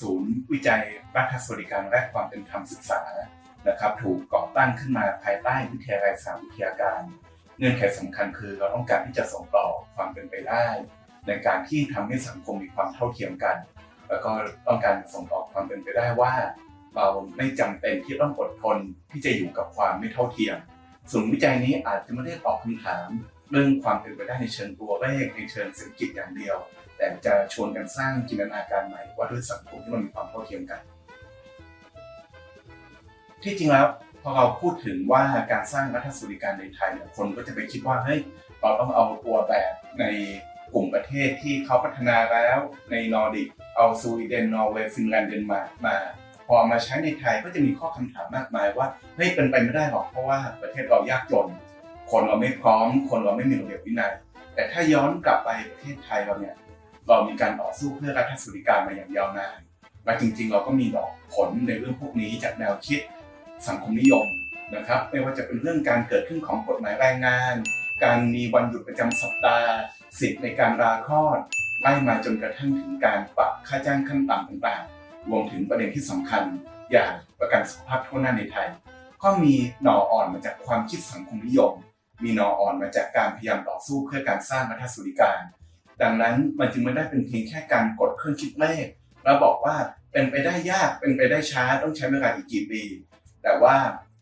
ศูนย์วิจัยรัฐสวัสดิการและความเป็นธรรมศึกษานะครับ ถูกก่อตั้งขึ้นมาภายใต้วิทยาลัยสามวิทยาการ เงื่อนไขสำคัญคือเราต้องการที่จะส่งต่อความเป็นไปได้ ในการที่ทำให้สังคมมีความเท่าเทียมกัน แล้วก็ต้องการส่งต่อความเป็นไปได้ว่า เราไม่จำเป็นที่ต้องอดทนที่จะอยู่กับความไม่เท่าเทียมศูนย์วิจัยนี้อาจจะไม่ได้ตอบคำถาม เรื่องความเป็นไปได้ในเชิงตัวเลขในเชิงเศรษฐกิจอย่างเดียว แต่จะชวนกันสร้างจินตนาการใหม่ว่าด้วยสังคมที่มันมีความเท่าเทียมกัน ที่จริงแล้วพอเราพูดถึงว่าการสร้างรัฐสวัสดิการในไทยเนี่ยคนก็จะไปคิดว่าเฮ้ยเราต้องเอาตัวแบบในกลุ่มประเทศที่เขาพัฒนาแล้วในนอร์ดิกเอาสวีเดนนอร์เวย์ฟินแลนด์เดนมาร์กมาพอมาใช้ในไทยก็จะมีข้อคำถามมากมายว่าเฮ้ยเป็นไปไม่ได้หรอกเพราะว่าประเทศเรายากจน คนเราไม่พร้อม คนเราไม่มีระเบียบวินัยแต่ถ้าย้อนกลับไปประเทศไทยเราเนี่ย เรามีการต่อสู้เพื่อรัฐสวัสดิการมาอย่างยาวนานและจริงๆ เราก็มีดอกผลในเรื่องพวกนี้จากแนวคิดสังคมนิยมนะครับ ไม่ว่าจะเป็นเรื่องการเกิดขึ้นของกฎหมายแรงงาน การมีวันหยุดประจำสัปดาห์ สิทธิ์ในการลาคลอดไล่มาจนกระทั่งถึงการปรับค่าจ้างขั้นต่ำต่างๆ รวมถึงประเด็นที่สำคัญ อย่างประกันสุขภาพทั่วหน้าในไทย ก็มีหน่ออ่อนมาจากความคิดสังคมนิยม มีหน่ออ่อนมาจากการพยายามต่อสู้เพื่อการสร้างรัฐสวัสดิการ ดังนั้นมันจึงไม่ได้เป็นเพียงแค่การกดเครื่องคิดเลขแล้วบอกว่าเป็นไปได้ยากเป็นไปได้ช้าต้องใช้เวลาอีกกี่ปีแต่ว่า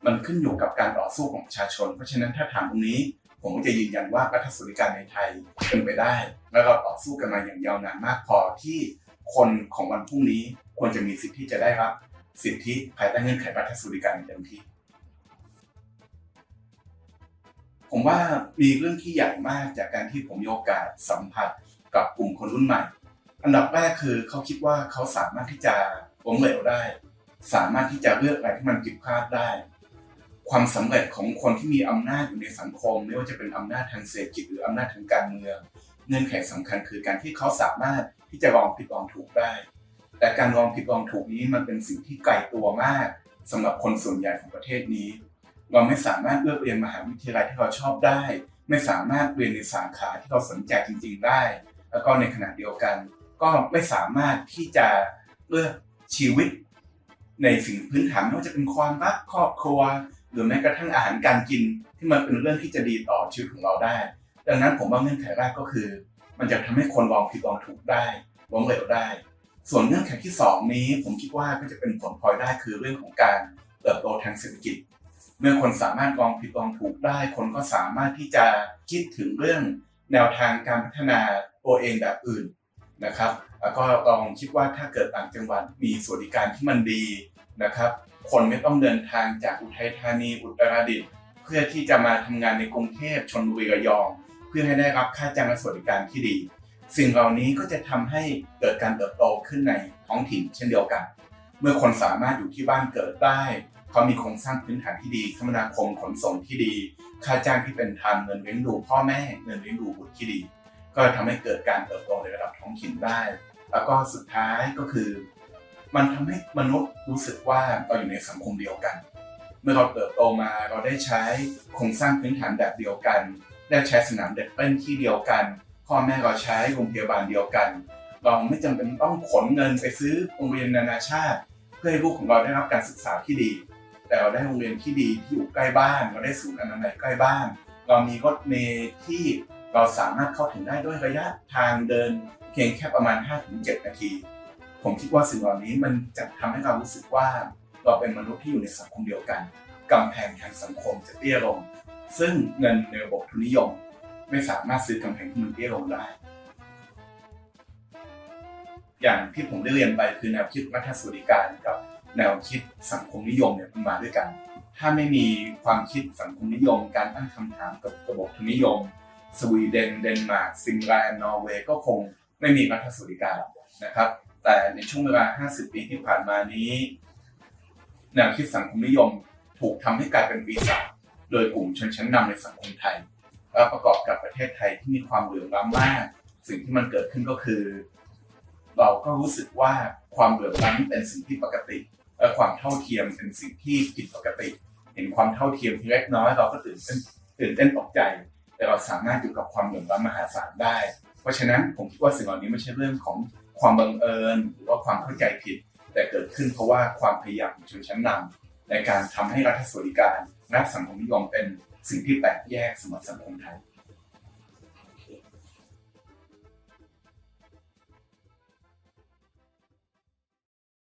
มันขึ้นอยู่กับการต่อสู้ของประชาชน เพราะฉะนั้นถ้าถามตรงนี้ ผมก็จะยืนยันว่ารัฐสวัสดิการในไทยเป็นไปได้ และเราต่อสู้กันมาอย่างยาวนานมากพอที่คนของวันพรุ่งนี้ควรจะมีสิทธิ์ที่จะได้รับสิทธิภายใต้เงื่อนไขรัฐสวัสดิการเต็มที่ ผมว่ามีเรื่องที่ใหญ่มากจากการที่ผมมีโอกาสสัมผัสกับกลุ่มคนรุ่นใหม่ อันดับแรกคือเขาคิดว่าเขาสามารถที่จะล้มเหลวได้ สามารถที่จะเลือกอะไรที่มันผิดพลาดได้ ความสำเร็จของคนที่มีอำนาจอยู่ในสังคม ไม่ว่าจะเป็นอำนาจทางเศรษฐกิจหรืออำนาจทางการเมือง เงื่อนไขสำคัญคือการที่เขาสามารถที่จะลองผิดลองถูกได้ แต่การลองผิดลองถูกนี้มันเป็นสิ่งที่ไกลตัวมากสำหรับคนส่วนใหญ่ของประเทศนี้ เราไม่สามารถเลือกเรียนมหาวิทยาลัยที่เราชอบได้ ไม่สามารถเรียนในสาขาที่เราสนใจจริง ๆ ได้ แล้วก็ในขณะเดียวกัน ก็ไม่สามารถที่จะเลือกชีวิต ในสิ่งพื้นฐานไม่ว่าจะเป็นความรักครอบครัว หรือแม้กระทั่งอาหารการกินที่มันเป็นเรื่องที่จะดีต่อชีวิตของเราได้ ดังนั้นผมว่าเงื่อนไขแรกก็คือ มันจะทำให้คนลองผิดลองถูกได้ล้มเหลวได้ ส่วนเงื่อนไขที่สองนี้ผมคิดว่าก็จะเป็นผลพลอยได้คือเรื่องของการเติบโตทางเศรษฐกิจ มื่อคนสามารถลองผิดลองถูกได้ คนก็สามารถที่จะคิดถึงเรื่องแนวทางการพัฒนาตัวเองแบบอื่นนะครับแล้วก็ลองคิดว่าถ้าเกิดต่างจังหวัดมีสวัสดิการที่มันดีนะครับ คนไม่ต้องเดินทางจากอุทัยธานีอุตรดิตถ์เพื่อที่จะมาทำงานในกรุงเทพชนบุรีระยอง เพื่อให้ได้รับค่าจ้างและสวัสดิการที่ดี สิ่งเหล่านี้ก็จะทำให้เกิดการเติบโตขึ้นในท้องถิ่นเช่นเดียวกัน เมื่อคนสามารถอยู่ที่บ้านเกิดได้ เขามีโครงสร้างพื้นฐานที่ดีคมนาคมขนส่งที่ดี ค่าจ้างที่เป็นธรรมเงินเลี้ยงดูพ่อแม่เงินเลี้ยงดูบุตรที่ดี ก็ทำให้เกิดการเติบโตในระดับท้องถิ่นได้ แล้วก็สุดท้ายก็คือ มันทำให้มนุษย์รู้สึกว่าเราอยู่ในสังคมเดียวกัน เมื่อเราเติบโตมาเราได้ใช้โครงสร้างพื้นฐานแบบเดียวกัน ได้ใช้สนามเด็กเล่นที่เดียวกันพ่อแม่เราใช้โรงพยาบาลเดียวกันเราไม่จำเป็นต้องขนเงินไปซื้อโรงเรียนนานาชาติ เพื่อให้ลูกของเราได้รับการศึกษาที่ดี แต่เราได้โรงเรียนที่ดีที่อยู่ใกล้บ้านเราได้ศูนย์อนามัยใกล้บ้านเรามีรถเมล์ที่เราสามารถเข้าถึงได้ด้วยระยะทางเดิน เพียงแค่ประมาณ 5-7 นาที ผมคิดว่าสิ่งเหล่านี้มันจะทำให้เรารู้สึกว่าเราเป็นมนุษย์ที่อยู่ในสังคมเดียวกันกำแพงทางสังคมจะเตี้ยลง ซึ่งเงินในระบบทุนนิยม ไม่สามารถซื้อกำแพงที่มันเตี้ยลงได้ อย่างที่ผมได้เรียนไปคือแนวคิดรัฐสวัสดิการกับ แนวคิดสังคมนิยมเนี่ยมันมาด้วยกัน ถ้าไม่มีความคิดสังคมนิยม การตั้งคำถามกับระบบทุนนิยม สวีเดนเดนมาร์กฟินแลนด์นอร์เวย์ก็คงไม่มีรัฐสวัสดิการนะครับ แต่ในช่วงเวลา 50 ปีที่ผ่านมานี้ แนวคิดสังคมนิยมถูกทำให้กลายเป็นปีศาจโดยกลุ่มชนชั้นนำในสังคมไทยและประกอบกับประเทศไทยที่มีความเหลื่อมล้ำมาก สิ่งที่มันเกิดขึ้นก็คือ เราก็รู้สึกว่าความเหลื่อมล้ำเป็นสิ่งที่ปกติ และความเท่าเทียมเป็นสิ่งที่ผิดปกติ เห็นความเท่าเทียมที่เล็กน้อยเราก็ตื่นเต้นตื่นเต้นตกใจ แต่เราสามารถอยู่กับความเหลื่อมล้ำมหาศาลได้ เพราะฉะนั้นผมคิดว่าสิ่งเหล่านี้ไม่ใช่เรื่องของความบังเอิญ หรือว่าความเข้าใจผิด แต่เกิดขึ้นเพราะว่าความพยายามของชนชั้นนำในการทำให้รัฐสวัสดิการและสังคมนิยมเป็นสิ่งที่แตกแยกสำหรับสังคมไทย